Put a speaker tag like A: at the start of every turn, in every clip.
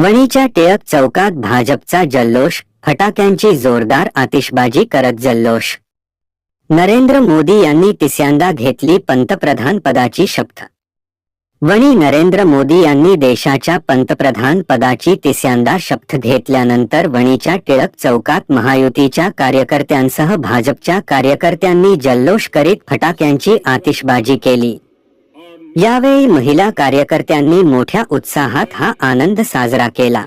A: वणीच्या टिळक चौकात भाजपचा जल्लोष फटाक्यांची जोरदार आतिषबाजी करत जल्लोष. नरेंद्र मोदी यांनी तिसऱ्यांदा घेतली पंतप्रधान पदाची शपथ. वणी नरेंद्र मोदी यांनी देशाच्या पंतप्रधान पदाची तिसऱ्यांदा शपथ घेतल्यानंतर वणीच्या टिळक चौकात महायुतीच्या कार्यकर्त्यांसह भाजपच्या कार्यकर्त्यांनी जल्लोष करीत फटाक्यांची आतिषबाजी केली. यावेळी महिला कार्यकर्त्यांनी मोठ्या उत्साहात हा आनंद साजरा केला.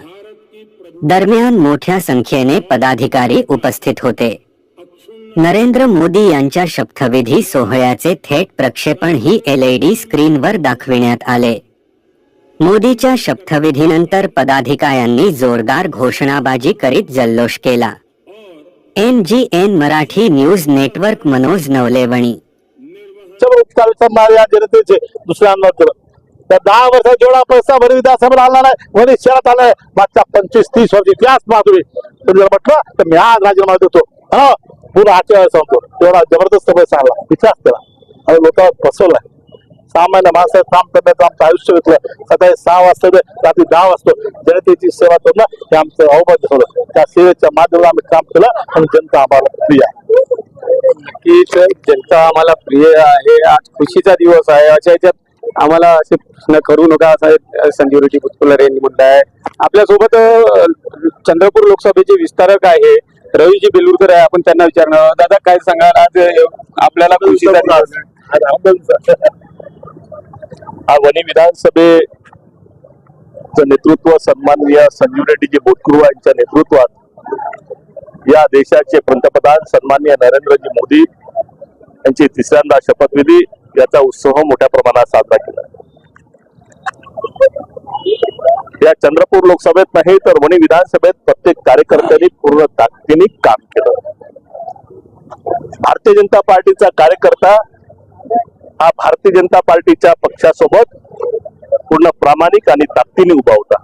A: दरम्यान मोठ्या संख्येने पदाधिकारी उपस्थित होते. नरेंद्र मोदी यांच्या शपथविधी सोहळ्याचे थेट प्रक्षेपण ही एलईडी स्क्रीनवर दाखविण्यात आले. मोदीच्या शपथविधीनंतर पदाधिकाऱ्यांनी जोरदार घोषणाबाजी करीत जल्लोष केला. N G N Marathi news network Manoj नवलेवणी
B: सर्व उपकार करणारे या जनतेचे दुसऱ्यांना केलं त्या दहा वर्षात जेवढा पैसा भर विधानसभेला आला नाही म्हणजे शहरात आलाय मागच्या पंचवीस तीस वर्ष इतिहास माधुरी तुम्ही. जर म्हटलं तर मी आज राजीनामा देतो. हा पुन्हा आजच्या वेळेस सांगतो तेवढा जबरदस्त पैसा आला. इतिहास त्याला. आणि लोक फसवलाय. सामान्य माणसाचं काम करण्याचं आमचं आयुष्य घेतलं सकाळी सहा वाजता ते रात्री दहा वाजता जनतेची सेवा करणं हे आमचं अवघड ठेवलं त्या सेवेच्या माध्यमातून आम्ही काम केलं आणि जनता आम्हाला प्रिय आहे.
C: की सर जनता आम्हाला प्रिय आहे. आज खुशीचा दिवस आहे. अशा याच्यात आम्हाला असे प्रश्न करू नका असं संजीव रेड्डी पुष्पलर यांनी म्हटलं आहे. आपल्यासोबत चंद्रपूर लोकसभेचे विस्तारक आहे रवीजी बेलूरकर आहे. आपण त्यांना विचारणार दादा काय सांगाल? आज आपल्याला खुशीचा
B: हा वणी विधानसभेचं नेतृत्व सन्माननीय संजीव रेड्डीजी बोटकुरू यांच्या नेतृत्वात या देशाचे पंतप्रधान सन्माननीय नरेंद्रजी मोदी यांची तिसऱ्यांदा शपथविधी याचा उत्सव मोठ्या प्रमाणात साजरा केला. या चंद्रपूर लोकसभेत नाही तर वणी विधानसभेत प्रत्येक कार्यकर्त्यांनी पूर्ण ताकदीने काम केलं. भारतीय जनता पार्टीचा कार्यकर्ता हा भारतीय जनता पार्टीच्या पक्षासोबत पूर्ण प्रामाणिक आणि ताकदीने उभा होता.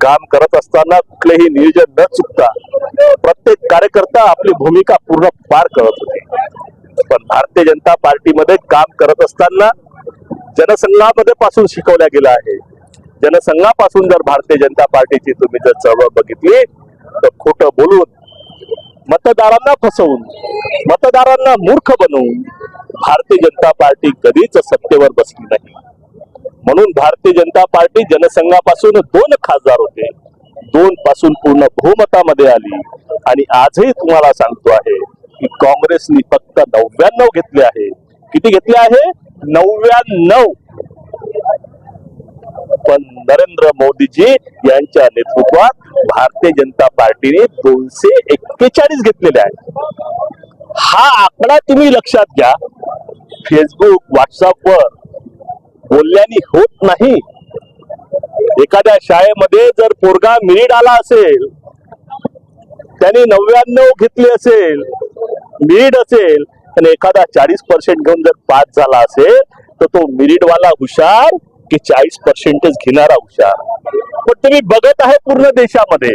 B: काम करत असताना कुठलेही नियोजन न चुकता प्रत्येक कार्यकर्ता आपली भूमिका पूर्ण पार करत होते. पण भारतीय जनता पार्टीमध्ये काम करत असताना जनसंघामध्ये पासून शिकवल्या गेला आहे. जनसंघापासून जर भारतीय जनता पार्टीची तुम्ही जर चळवळ बघितली तर खोटं बोलून मतदारांना फसवून मतदारांना मूर्ख बनवून भारतीय जनता पार्टी कधीच सत्तेवर बसली नाही. म्हणून भारतीय जनता पार्टी जनसंघापासून दोन खासदार होते. दोन पासून पूर्ण बहुमतामध्ये आली. आणि आजही तुम्हाला सांगतो आहे की काँग्रेसनी फक्त नव्याण्णव घेतले आहे. किती घेतले आहे? नव्याण्णव पण नरेंद्र मोदीजी यांच्या नेतृत्वात भारतीय जनता पार्टीने दोनशे एक्केचाळीस घेतलेले आहेत. हा आकडा तुम्ही लक्षात घ्या. फेसबुक व्हॉट्सअपवर बोलल्याने होत नाही. एखाद्या शाळेमध्ये जर पोरगा मिनिट आला असेल त्याने नव्याण्णव घेतले असेल मिरिट असेल आणि एखादा चाळीस पर्सेंट घेऊन जर पास झाला असेल तर तो मिरिटवाला हुशार की चाळीस पर्सेंटेज घेणारा हुशार. पण तुम्ही बघत आहे पूर्ण देशामध्ये.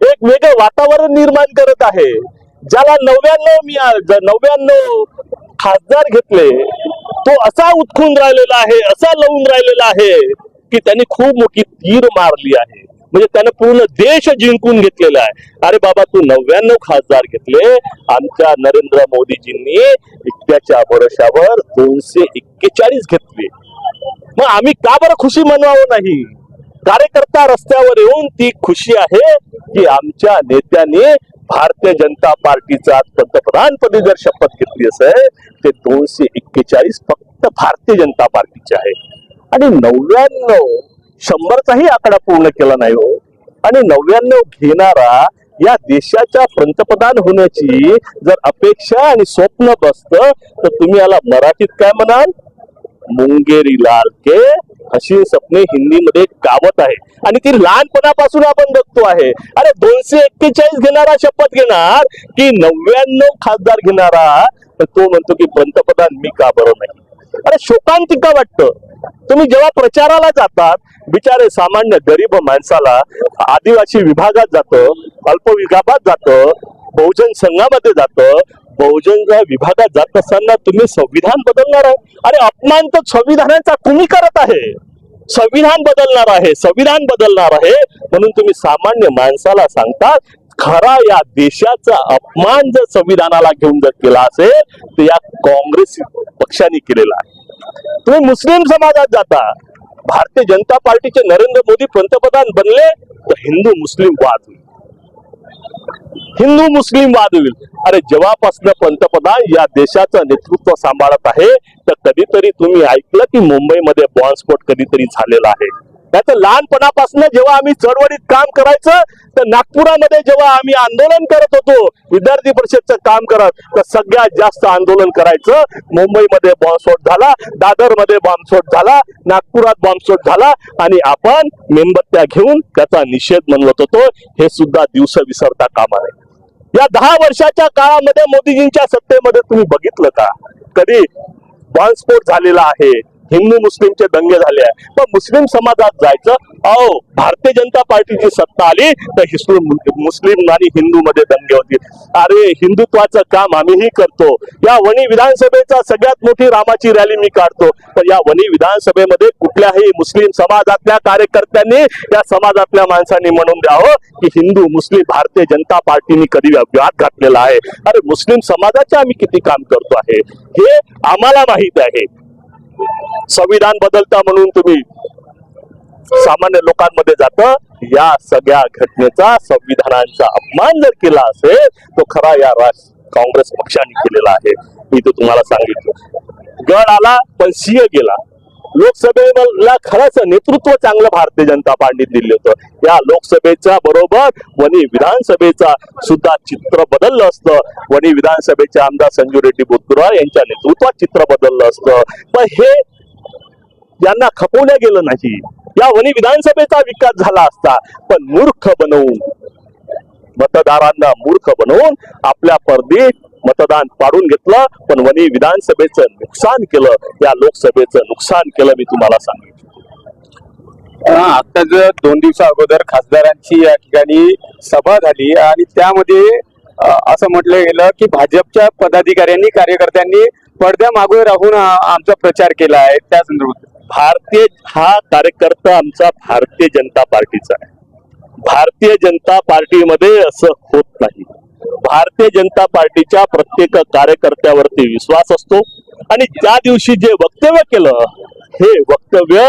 B: एक वेगळं वातावरण निर्माण करत आहे. ज्याला नव्याण्णव मी नव्याण्णव खासदार घेतले तो असा उत्खून राहिलेला आहे असा लावून राहिलेला आहे की त्यांनी खूप मोठी तीर मारली आहे. म्हणजे त्यानं पूर्ण देश जिंकून घेतलेला आहे. अरे बाबा तू नव्याण्णव खासदार घेतले. आमच्या नरेंद्र मोदीजींनी इतक्याच्या भरोशावर दोनशे एक्केचाळीस घेतले. मग आम्ही का बरं खुशी मनवावं नाही? कार्यकर्ता रस्त्यावर येऊन ती खुशी आहे की आमच्या नेत्याने भारतीय जनता पार्टीचा पंतप्रधानपदी जर शपथ घेतली असेल ते दोनशे एक्केचाळीस फक्त भारतीय जनता पार्टीचे आहे. आणि नव्याण्णव शंभरचाही आकडा पूर्ण केला नाही हो. आणि नव्याण्णव घेणारा या देशाच्या पंतप्रधान होण्याची जर अपेक्षा आणि स्वप्न बसत तर तुम्ही याला मराठीत काय म्हणाल? मुंगेरी लाल के? अशी सपने हिंदीमध्ये गावत आहे. आणि ती लहानपणापासून आपण बघतो आहे. अरे दोनशे एक्केचाळीस घेणारा शपथ घेणार की नव्याण्णव खासदार घेणारा? तर तो म्हणतो की पंतप्रधान मी का बरं नाही? अरे शोकांतिका वाटतं? तुम्ही जेव्हा प्रचाराला जातात बिचारे सामान्य गरीब माणसाला आदिवासी विभागात जातं अल्प विभागात जातं बहुजन संघामध्ये जातं बहुजन विभागात जात असताना तुम्ही संविधान बदलणार आहे. आणि अपमान तर संविधानाचा तुम्ही करत आहे? संविधान बदलणार आहे संविधान बदलणार आहे. म्हणून तुम्ही सामान्य माणसाला सांगता खरा या देशाचा अपमान जर संविधानाला घेऊन जर केला असेल तर या काँग्रेस पक्षाने केलेला आहे. तुम्ही मुस्लिम समाजात जाता. भारतीय जनता पार्टीचे नरेंद्र मोदी पंतप्रधान बनले तर हिंदू मुस्लिम वाद होईल. हिंदू मुस्लिम वाद होईल अरे जेव्हापासून पंतप्रधान या देशाचं नेतृत्व सांभाळत आहे तर कधीतरी तुम्ही ऐकलं की मुंबईमध्ये बॉम्बस्फोट कधीतरी झालेला आहे. त्याचं लहानपणापासून जेव्हा आम्ही चळवळीत काम करायचं तर नागपुरामध्ये जेव्हा आम्ही आंदोलन करत होतो विद्यार्थी परिषदचं काम करत तर सगळ्यात जास्त आंदोलन करायचं मुंबईमध्ये बॉम्बस्फोट झाला दादरमध्ये बॉम्बस्फोट झाला नागपुरात बॉम्बस्फोट झाला आणि आपण मेणबत्त्या घेऊन त्याचा निषेध म्हणवत होतो हे सुद्धा दिवस विसरता काम आहे या दहा वर्षाच्या काळामध्ये मोदीजींच्या सत्तेमध्ये तुम्ही बघितलं का? कधी बॉम्बस्फोट झालेला आहे. हिंदू मुस्लिमचे दंगे झाले आहे. पण मुस्लिम समाजात जायचं? अहो भारतीय जनता पार्टीची सत्ता आली तर हिस्लू मुस्लिम आणि हिंदू मध्ये दंगे होतील. अरे हिंदुत्वाचं काम आम्हीही करतो. या वणी विधानसभेचा सगळ्यात मोठी रामाची रॅली मी काढतो. पण या वणी विधानसभेमध्ये कुठल्याही मुस्लिम समाजातल्या कार्यकर्त्यांनी या समाजातल्या माणसांनी म्हणून द्यावं की हिंदू मुस्लिम भारतीय जनता पार्टीने कधी व्यात घातलेला आहे. अरे मुस्लिम समाजाचे आम्ही किती काम करतो आहे? हे आम्हाला माहीत आहे. संविधान बदलता म्हणून तुम्ही सामान्य लोकांमध्ये जात. या सगळ्या घटनेचा संविधानाचा अपमान जर केला असेल तो खरा या राज काँग्रेस पक्षाने केलेला आहे. मी तो तुम्हाला सांगितलं. गड आला पण सिंह गेला. लोकसभेला खरंच नेतृत्व चांगलं भारतीय जनता पार्टीने दिलं होतं. या लोकसभेच्या बरोबर वणी विधानसभेचा सुद्धा चित्र बदललं असतं. वणी विधानसभेचे आमदार संजू रेड्डी बोतकुरा यांच्या नेतृत्वात चित्र बदललं असतं. पण हे यांना खपवल्या गेलं नाही. या वणी विधानसभेचा विकास झाला असता पण मूर्ख बनवून मतदारांना मूर्ख बनवून आपल्या परदेश मतदान पाडून घेतलं पण वणी विधानसभेचं नुकसान केलं. या लोकसभेचं नुकसान केलं मी तुम्हाला सांगितलं
C: आता जर दोन दिवसा अगोदर खासदारांची या ठिकाणी सभा झाली आणि त्यामध्ये असं म्हटलं गेलं की भाजपच्या पदाधिकाऱ्यांनी कार्यकर्त्यांनी पडद्या मागे राहून आमचा प्रचार केला आहे. त्या संदर्भात.
B: भारतीय हा कार्यकर्ता आमचा भारतीय जनता पार्टीचा आहे. भारतीय जनता पार्टीमध्ये असं होत नाही. भारतीय जनता पार्टीच्या प्रत्येक कार्यकर्त्यावरती विश्वास असतो आणि त्या दिवशी जे वक्तव्य केलं हे वक्तव्य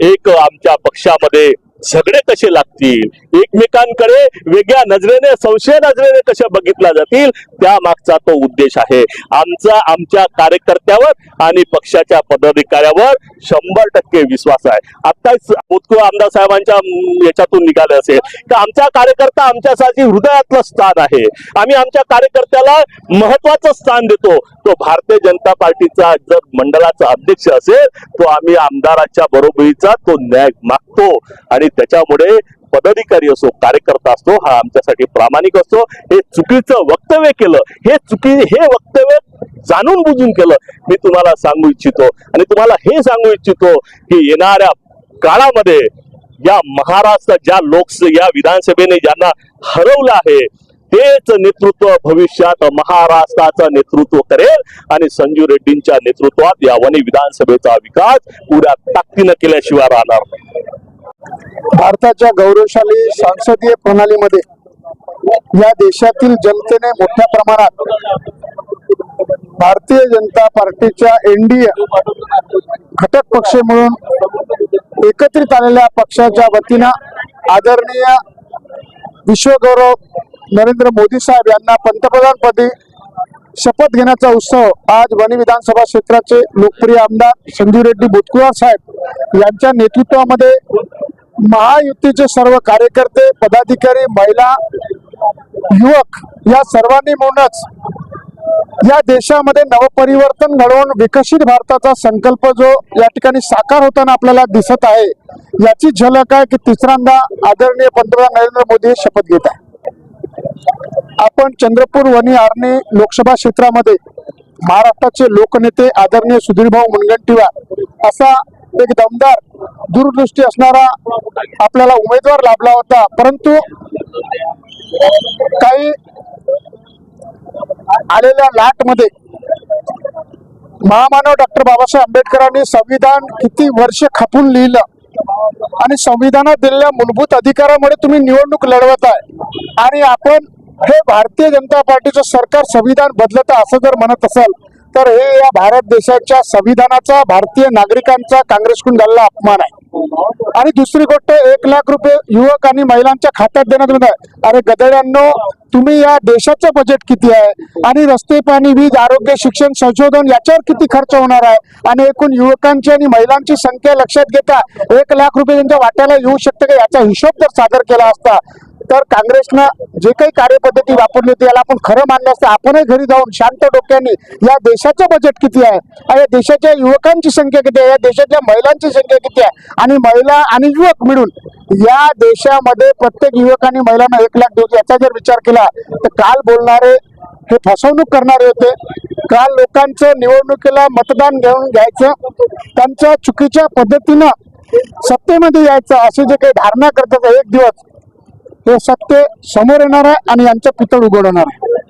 B: एक आमच्या पक्षामध्ये झगडे कसे लागतील? एकमेकांकडे वेगळ्या नजरेने संशय नजरेने कशा बघितल्या जातील? त्या मागचा तो उद्देश आहे. आमचा आमच्या कार्यकर्त्यावर आणि पक्षाच्या पदाधिकाऱ्यावर शंभर टक्के विश्वास आहे. आत्ताच मोदको आमदार साहेबांच्या याच्यातून निघाले असेल. तर आमचा कार्यकर्ता आमच्यासाठी हृदयातलं स्थान आहे. आम्ही आमच्या कार्यकर्त्याला महत्वाचं स्थान देतो. तो भारतीय जनता पार्टीचा जर मंडळाचा अध्यक्ष असेल तो आम्ही आमदाराच्या बरोबरीचा तो न्याय मागतो. आणि त्याच्यामुळे पदाधिकारी असो कार्यकर्ता असतो हा आमच्यासाठी प्रामाणिक असतो. हे चुकीचं वक्तव्य केलं हे चुकी हे वक्तव्य जाणून बुजून केलं मी तुम्हाला सांगू इच्छितो. आणि तुम्हाला हे सांगू इच्छितो की येणाऱ्या काळामध्ये या महाराष्ट्र ज्या लोकस या विधानसभेने ज्यांना हरवलं आहे तेच नेतृत्व भविष्यात महाराष्ट्राचं नेतृत्व करेल. आणि संजू रेड्डींच्या नेतृत्वात या वने विधानसभेचा विकास पुऱ्या ताकदीनं केल्याशिवाय राहणार नाही.
D: भारताच्या गौरवशाली संसदीय प्रणालीमध्ये या देशातील जनतेने मोठ्या प्रमाणात भारतीय जनता पार्टीच्या एनडीए घटक पक्ष म्हणून एकत्रित आलेल्या पक्षाच्या वतीनं आदरणीय विश्वगौरव नरेंद्र मोदी साहेब यांना पंतप्रधानपदी शपथ घेण्याचा उत्सव आज वणी विधानसभा क्षेत्राचे लोकप्रिय आमदार संजीव रेड्डी बुतकुवार साहेब यांच्या नेतृत्वामध्ये महायुतीचे सर्व कार्यकर्ते पदाधिकारी महिला युवक या सर्वांनी म्हणूनच या देशामध्ये नवपरिवर्तन घडवून विकसित भारताचा संकल्प जो या ठिकाणी साकार होताना आपल्याला दिसत आहे याची झलक आहे की तिसऱ्यांदा आदरणीय पंतप्रधान नरेंद्र मोदी शपथ घेत आहे. आपण चंद्रपूर वनी आर्णी लोकसभा क्षेत्रामध्ये महाराष्ट्राचे लोकनेते आदरणीय सुधीरभाऊ मुनगंटीवार असा एक दमदार दूरदृष्टी असणारा आपल्याला उमेदवार लाभला होता. परंतु काही आलेल्या लाटमध्ये महामानव डॉक्टर बाबासाहेब आंबेडकरांनी संविधान किती वर्ष खपून लिहिलं आणि संविधानात दिलेल्या मूलभूत अधिकारामुळे तुम्ही निवडणूक लढवत आहे आणि आपण हे भारतीय जनता पार्टीचं सरकार संविधान बदलत असं जर म्हणत असाल तर हे या भारत देशाच्या संविधानाचा भारतीय नागरिकांचा काँग्रेसकडून झालेला अपमान आहे. आणि दुसरी गोष्ट एक लाख रुपये युवक आणि महिलांच्या खात्यात देण्यात येत आहे. अरे गदड्यांनो तुम्ही या देशाचं बजेट किती आहे? आणि रस्ते पाणी वीज आरोग्य शिक्षण संशोधन याच्यावर किती खर्च होणार आहे? आणि एकूण युवकांची आणि महिलांची संख्या लक्षात घेता एक लाख रुपये त्यांच्या वाट्याला येऊ शकते का? याचा हिशोब जर सादर केला असता तर काँग्रेसनं जे काही कार्यपद्धती वापरली होती याला आपण खरं मानण्यास असतं. आपणही घरी जाऊन शांत डोक्याने या देशाचं बजेट किती आहे या देशाच्या युवकांची संख्या किती आहे या देशाच्या महिलांची संख्या किती आहे? आणि महिला आणि युवक मिळून या देशामध्ये प्रत्येक युवक आणि महिलांना एक लाख देऊ याचा जर विचार केला तर काल बोलणारे हे फसवणूक करणारे होते. काल लोकांचं निवडणुकीला मतदान घेऊन घ्यायचं त्यांच्या चुकीच्या पद्धतीनं सत्तेमध्ये यायचं असे जे काही धारणा करतात एक दिवस हे सत्य समोर येणार आहे आणि यांचं पुतळ उघडवणार आहे.